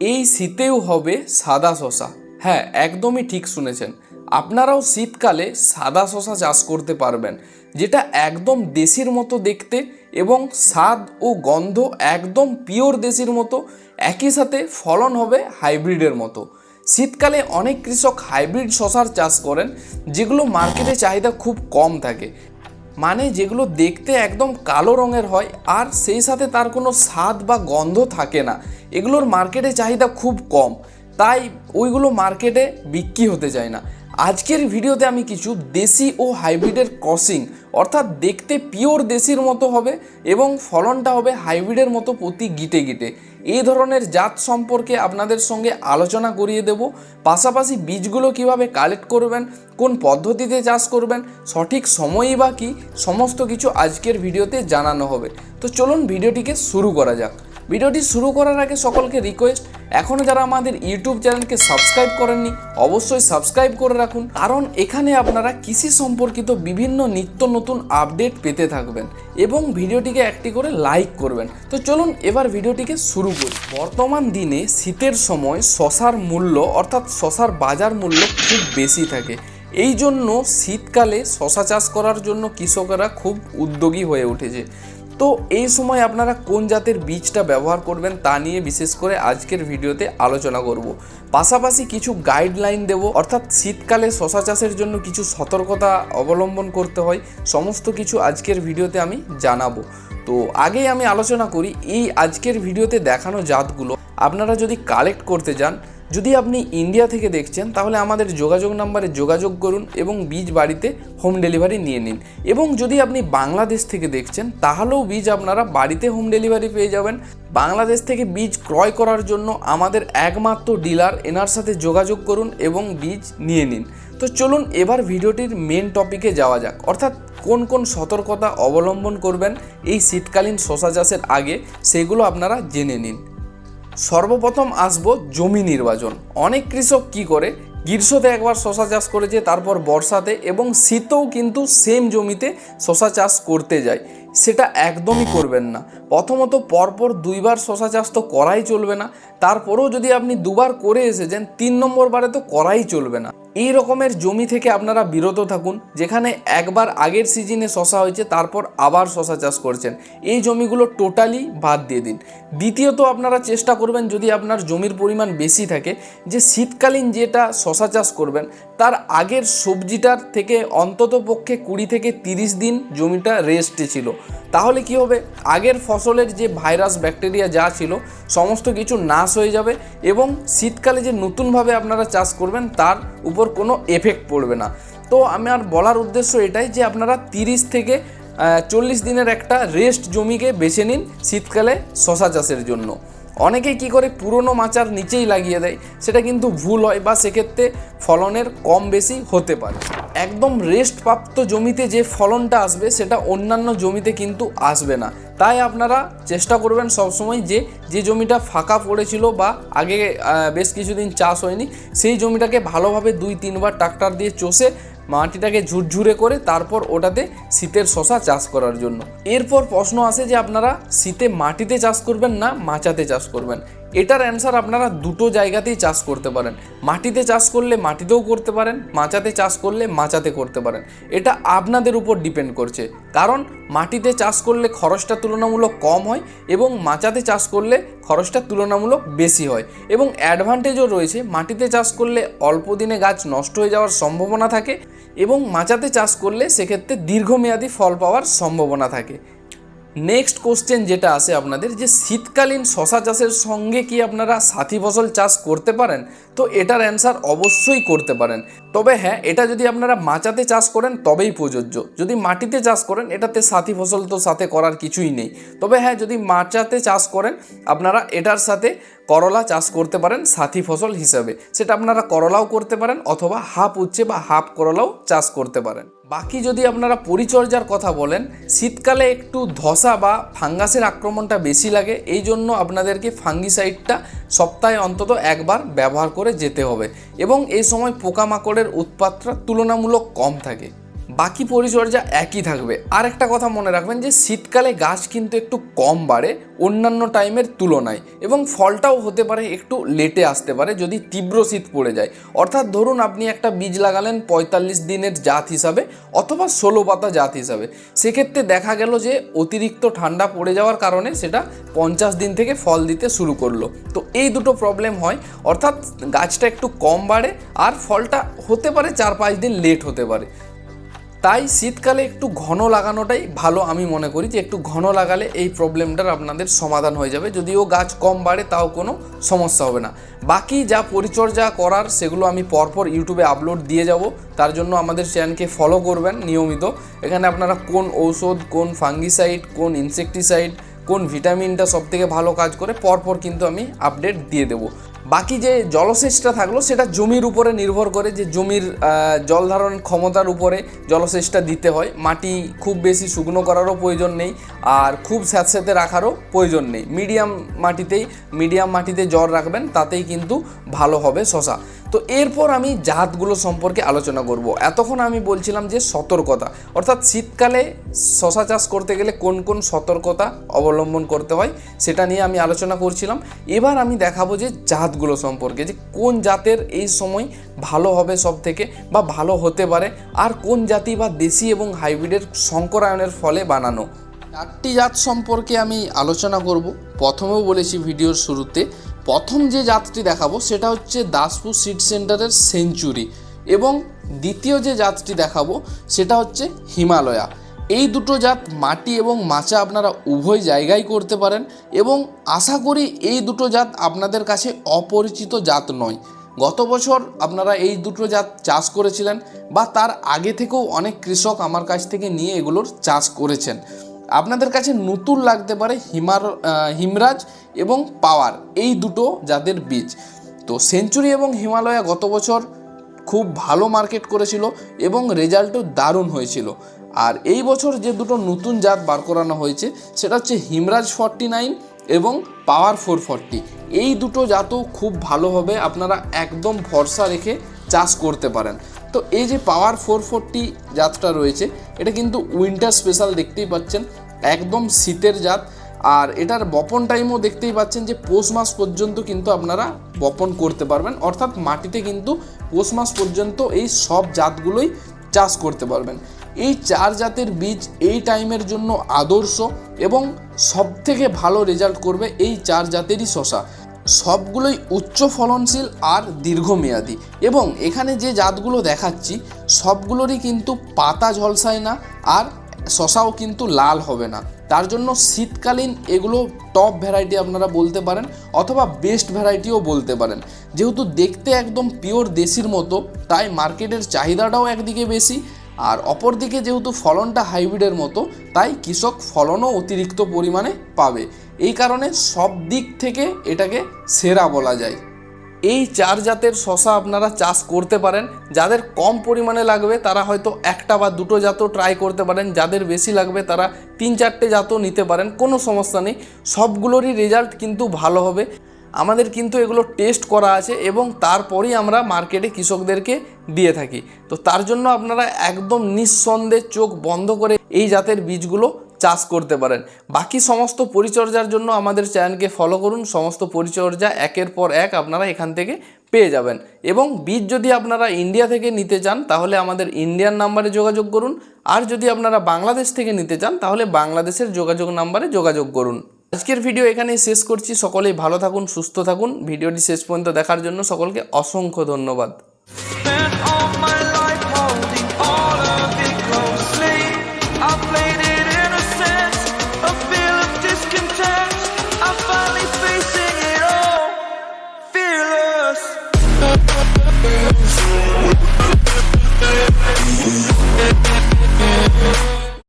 এই শীতেও হবে সাদা শশা। হ্যাঁ একদমই ঠিক শুনেছেন। আপনারাও শীতকালে সাদা শশা চাষ করতে পারবেন, যেটা একদম দেশির মতো দেখতে এবং স্বাদ ও গন্ধ একদম পিওর দেশির মতো, একই সাথে ফলন হবে হাইব্রিডের মতো। শীতকালে অনেক কৃষক হাইব্রিড শশার চাষ করেন, যেগুলো মার্কেটে চাহিদা খুব কম থাকে। মানে যেগুলো দেখতে একদম কালো রঙের হয়, আর সেই সাথে তার কোনো স্বাদ বা গন্ধ থাকে না। এগুলোর মার্কেটে চাহিদা খুব কম, তাই ওইগুলো মার্কেটে বিক্রি হতে যায় না। আজকের ভিডিওতে আমি কিছু দেশি ও হাইব্রিডের ক্রসিং, অর্থাৎ দেখতে পিওর দেশির মতো হবে এবং ফলনটা হবে হাইব্রিডের মতো প্রতি গিটে গিটে। এই ধরনের জাত সম্পর্কে আপনাদের সঙ্গে আলোচনা করিয়ে দেব। পাশাপাশি বীজগুলো কীভাবে কালেক্ট করবেন, কোন পদ্ধতিতে চাষ করবেন, সঠিক সময়ই বা কী, সমস্ত কিছু আজকের ভিডিওতে জানানো হবে। তো চলুন ভিডিওটিকে শুরু করা যাক। ভিডিওটি শুরু করার আগে সকলকে রিকোয়েস্ট এখনও যারা আমাদের ইউটিউব চ্যানেলকে সাবস্ক্রাইব করেননি, অবশ্যই সাবস্ক্রাইব করে রাখুন। কারণ এখানে আপনারা কৃষি সম্পর্কিত বিভিন্ন নিত্য নতুন আপডেট পেতে থাকবেন এবং ভিডিওটিকে একটি করে লাইক করবেন। তো চলুন এবার ভিডিওটিকে শুরু করি। বর্তমান দিনে শীতের সময় শশার মূল্য, অর্থাৎ শশার বাজার মূল্য খুব বেশি থাকে। এই জন্য শীতকালে শশা চাষ করার জন্য কৃষকেরা খুব উদ্যোগী হয়ে উঠেছে। তো এই সময় আপনারা কোন জাতের বীজটা ব্যবহার করবেন তা নিয়ে বিশেষ করে আজকের ভিডিওতে আলোচনা করব। পাশাপাশি কিছু গাইডলাইন দেব, অর্থাৎ শীতকালে শশা চাষের জন্য কিছু সতর্কতা অবলম্বন করতে হয়, সমস্ত কিছু আজকের ভিডিওতে আমি জানাব। তো আগেই আমি আলোচনা করি, এই আজকের ভিডিওতে দেখানো জাতগুলো, আপনারা যদি কালেক্ট করতে যান যদি আপনি ইন্ডিয়া থেকে দেখছেন, তাহলে আমাদের যোগাযোগ নাম্বারে যোগাযোগ করুন এবং বীজ বাড়িতে হোম ডেলিভারি নিয়ে নিন। এবং যদি আপনি বাংলাদেশ থেকে দেখছেন, তাহলেও বীজ আপনারা বাড়িতে হোম ডেলিভারি পেয়ে যাবেন। বাংলাদেশ থেকে বীজ ক্রয় করার জন্য আমাদের একমাত্র ডিলার, এনার সাথে যোগাযোগ করুন এবং বীজ নিয়ে নিন। তো চলুন এবার ভিডিওটির মেন টপিকে যাওয়া যাক। অর্থাৎ কোন কোন সতর্কতা অবলম্বন করবেন এই শীতকালীন শশা চাষের আগে, সেগুলো আপনারা জেনে নিন। সর্বপ্রথম আসব জমি নির্বাচন। অনেক কৃষক কি করে? গ্রীষ্মতে একবার শশা চাষ করেছে তারপর বর্ষাতে এবং শীতেও কিন্তু সেম জমিতে শশা চাষ করতে যায়। সেটা একদমই করবেন না। প্রথমত পরপর দুইবার শশা চাষ তো করাই চলবে না। তারপরেও যদি আপনি দুবার করে এসেছেন, তিন নম্বর বারে তো করাই চলবে না। এই রকমের জমি থেকে আপনারা বিরত থাকুন, যেখানে একবার আগের সিজনে শশা হয়েছে, তারপর আবার শশা চাষ করছেন। এই জমিগুলো টোটালি বাদ দিয়ে দিন। দ্বিতীয়ত আপনারা চেষ্টা করবেন, যদি আপনার জমির পরিমাণ বেশি থাকে, যে শীতকালীন যেটা শশা চাষ করবেন, তার আগের সবজিটার থেকে অন্তত পক্ষে কুড়ি থেকে তিরিশ দিন জমিটা রেস্টে ছিল। তাহলে কি হবে? আগের ফসলের যে ভাইরাস, ব্যাকটেরিয়া যা ছিল, সমস্ত কিছু নাশ হয়ে যাবে এবং শীতকালে যে নতুনভাবে আপনারা চাষ করবেন, তার উপর কোনো এফেক্ট পড়বে না। তো আমার বলার উদ্দেশ্য এটাই যে আপনারা তিরিশ থেকে চল্লিশ দিনের একটা রেস্ট জমিকে বেছে নিন শীতকালে শশা চাষের জন্য। অনেকেই কি করে পুরনো মাচার নিচেই লাগিয়ে দেয়, সেটা কিন্তু ভুল হয় বা সেক্ষেত্রে ফলনের কম বেশি হতে পারে। একদম রেস্ট প্রাপ্ত জমিতে যে ফলনটা আসবে, সেটা অন্যান্য জমিতে কিন্তু আসবে না। তাই আপনারা চেষ্টা করবেন সবসময় যে যে জমিটা ফাঁকা পড়েছিল বা আগে বেশ কিছুদিন চাষ হয়নি, সেই জমিটাকে ভালোভাবে দুই, তিনবার ট্রাক্টর দিয়ে চষে মাটিটাকে ঝুরঝুরে করে তারপর ওটাতে শীতের শশা চাষ করার জন্য। এরপর প্রশ্ন আসে যে আপনারা শীতে মাটিতে চাষ করবেন না মাচাতে চাষ করবেন। এটার অ্যান্সার আপনারা দুটো জায়গাতেই চাষ করতে পারেন। মাটিতে চাষ করলে মাটিতেও করতে পারেন, মাচাতে চাষ করলে মাচাতে করতে পারেন। এটা আপনাদের উপর ডিপেন্ড করছে। কারণ মাটিতে চাষ করলে খরচটা তুলনামূলক কম হয় এবং মাচাতে চাষ করলে খরচটা তুলনামূলক বেশি হয়। এবং অ্যাডভান্টেজও রয়েছে, মাটিতে চাষ করলে অল্প দিনে গাছ নষ্ট হয়ে যাওয়ার সম্ভাবনা থাকে এবং মাচাতে চাষ করলে সেক্ষেত্রে দীর্ঘমেয়াদী ফল পাওয়ার সম্ভাবনা থাকে। নেক্সট কোশ্চেন যেটা আছে আপনাদের, যে শীতকালীন শশা চাষের সঙ্গে কি আপনারা সাথী ফসল চাষ করতে পারেন? তো এটার অ্যান্সার অবশ্যই করতে পারেন। তবে হ্যাঁ এটা যদি আপনারা মাচাতে চাষ করেন, তবেই প্রযোজ্য। যদি মাটিতে চাষ করেন, এটাতে সাথী ফসল তো সাথে করার কিছুই নেই। তবে হ্যাঁ যদি মাচাতে চাষ করেন, আপনারা এটার সাথে করলা চাষ করতে পারেন সাথী ফসল হিসাবে। সেটা আপনারা করলাও করতে পারেন অথবা হাফ উচ্ছে বা হাফ করলাও চাষ করতে পারেন। বাকি যদি আপনারা পরিচর্যার কথা বলেন, শীতকালে একটু ধসা বা ফাঙ্গাসের আক্রমণটা বেশি লাগে, এই জন্য আপনাদেরকে ফাঙ্গিসাইডটা সপ্তাহে অন্তত একবার ব্যবহার করে যেতে হবে। এবং এই সময় পোকামাকড়ের উৎপাতটা তুলনামূলক কম থাকে। বাকি পরিচর্যা একই থাকবে। আর একটা কথা মনে রাখবেন যে, শীতকালে গাছ কিন্তু একটু কম বাড়ে অন্যান্য টাইমের তুলনায় এবং ফলটাও হতে পারে একটু লেটে আসতে পারে যদি তীব্র শীত পড়ে যায়। অর্থাৎ ধরুন আপনি একটা বীজ লাগালেন পঁয়তাল্লিশ দিনের জাত হিসাবে অথবা ষোলো পাতা জাত হিসাবে। সেক্ষেত্রে দেখা গেল যে, অতিরিক্ত ঠান্ডা পড়ে যাওয়ার কারণে সেটা পঞ্চাশ দিন থেকে ফল দিতে শুরু করল। তো এই দুটো প্রবলেম হয়। অর্থাৎ গাছটা একটু কম বাড়ে আর ফলটা হতে পারে চার পাঁচ দিন লেট হতে পারে। তাই শীতকালে একটু ঘন লাগানোটাই ভালো আমি মনে করি যে একটু ঘন লাগালে এই প্রবলেমটার আপনাদের সমাধান হয়ে যাবে। যদিও গাছ কম বাড়ে, তাও কোনো সমস্যা হবে না। বাকি যা পরিচর্যা করার সেগুলো আমি পরপর ইউটিউবে আপলোড দিয়ে যাব। তার জন্য আমাদের চ্যানেলকে ফলো করবেন নিয়মিত। এখানে আপনারা কোন ঔষধ, কোন ফাঙ্গিসাইড কোন ইনসেকটিসাইড কোন ভিটামিনটা সব থেকে ভালো কাজ করে পরপর কিন্তু আমি আপডেট দিয়ে দেবো। বাকি যে জলসেচটা থাকল, সেটা জমির উপরে নির্ভর করে যে জমির জল ধারণ ক্ষমতার উপরে জলসেচটা দিতে হয়। মাটি খুব বেশি শুকনো করারও প্রয়োজন নেই আর খুব স্যাঁতস্যাঁতে রাখারও প্রয়োজন নেই। মিডিয়াম মাটিতেই, মিডিয়াম মাটিতে জল রাখবেন, তাতেই কিন্তু ভালো হবে শশা। তো এরপর আমি জাতগুলো সম্পর্কে আলোচনা করব। এতক্ষণ আমি বলছিলাম যে সতর্কতা, অর্থাৎ শীতকালে শশা চাষ করতে গেলে কোন কোন সতর্কতা অবলম্বন করতে হয় সেটা নিয়ে আমি আলোচনা করছিলাম। এবার আমি দেখাবো যে জাতগুলো সম্পর্কে, যে কোন জাতের এই সময় ভালো হবে সব থেকে বা ভালো হতে পারে, আর কোন জাতি বা দেশি এবং হাইব্রিডের সংকরায়নের ফলে বানানো। চারটি জাত সম্পর্কে আমি আলোচনা করব। প্রথমেও বলেছি ভিডিওর শুরুতে প্রথম যে জাতটি দেখাবো সেটা হচ্ছে দাসপুর সিট সেন্টারের সেঞ্চুরি এবং দ্বিতীয় যে জাতটি দেখাবো সেটা হচ্ছে হিমালয়া। এই দুটো জাত মাটি এবং মাচা আপনারা উভয় জায়গায় করতে পারেন এবং আশা করি এই দুটো জাত আপনাদের কাছে অপরিচিত জাত নয়। গত বছর আপনারা এই দুটো জাত চাষ করেছিলেন বা তার আগে থেকেও অনেক কৃষক আমার কাছ থেকে নিয়ে এগুলোর চাষ করেছেন। আপনাদের কাছে নতুন লাগতে পারে হিমার হিমরাজ এবং পাওয়ার, এই দুটো জাতের বীজ। তো সেঞ্চুরি এবং হিমালয়া গত বছর খুব ভালো মার্কেট করেছিল এবং রেজাল্টও দারুণ হয়েছিল। আর এই বছর যে দুটো নতুন জাত বার করানো হয়েছে, সেটা হচ্ছে হিমরাজ ফর্টি নাইন এবং পাওয়ার ফোর ফর্টি। এই দুটো জাতও খুব ভালো হবে, আপনারা একদম ভরসা রেখে চাষ করতে পারেন। তো এই যে পাওয়ার ফোর ফোরটি জাতটা রয়েছে, এটা কিন্তু উইন্টার স্পেশাল দেখতেই পাচ্ছেন। একদম শীতের জাত। আর এটার বপন টাইমও দেখতেই পাচ্ছেন যে পৌষ মাস পর্যন্ত কিন্তু আপনারা বপন করতে পারবেন। অর্থাৎ মাটিতে কিন্তু পৌষ মাস পর্যন্ত এই সব জাতগুলোই চাষ করতে পারবেন। এই চার জাতের বীজ এই টাইমের জন্য আদর্শ এবং সব থেকে ভালো রেজাল্ট করবে এই চার জাতেরই শশা। সবগুলোই উচ্চ ফলনশীল আর দীর্ঘমেয়াদী। এবং এখানে যে জাতগুলো দেখাচ্ছি, সবগুলোরই কিন্তু পাতা ঝলসায় না আর শশাও কিন্তু লাল হবে না। তার জন্য শীতকালীন এগুলো টপ ভ্যারাইটি আপনারা বলতে পারেন অথবা বেস্ট ভ্যারাইটিও বলতে পারেন। যেহেতু দেখতে একদম পিওর দেশির মতো, তাই মার্কেটের চাহিদাটাও একদিকে বেশি আর অপরদিকে যেহেতু ফলনটা হাইব্রিডের মতো, তাই কৃষক ফলনও অতিরিক্ত পরিমাণে পাবে। এই কারণে সব দিক থেকে এটাকে সেরা বলা যায়। এই চার জাতের শশা আপনারা চাষ করতে পারেন। যাদের কম পরিমাণে লাগবে, তারা হয়তো একটা বা দুটো জাতও ট্রাই করতে পারেন। যাদের বেশি লাগবে, তারা তিন চারটে জাতও নিতে পারেন। কোনো সমস্যা নেই। সবগুলোরই রেজাল্ট কিন্তু ভালো হবে। আমাদের কিন্তু এগুলো টেস্ট করা আছে এবং তারপরেই আমরা মার্কেটে কৃষকদেরকে দিয়ে থাকি। তো তার জন্য আপনারা একদম নিঃসন্দেহে চোখ বন্ধ করে এই জাতের বীজগুলো চাষ করতে পারেন। বাকি সমস্ত পরিচর্যার জন্য আমাদের চ্যানেলকে ফলো করুন। সমস্ত পরিচর্যা একের পর এক আপনারা এখান থেকে পেয়ে যাবেন। এবং বীজ যদি আপনারা ইন্ডিয়া থেকে নিতে চান, তাহলে আমাদের ইন্ডিয়ান নাম্বারে যোগাযোগ করুন। আর যদি আপনারা বাংলাদেশ থেকে নিতে চান, তাহলে বাংলাদেশের যোগাযোগ নাম্বারে যোগাযোগ করুন। আজকের ভিডিও এখানেই শেষ করছি। সকলেই ভালো থাকুন, সুস্থ থাকুন। ভিডিওটি শেষ পর্যন্ত দেখার জন্য সকলকে অসংখ্য ধন্যবাদ।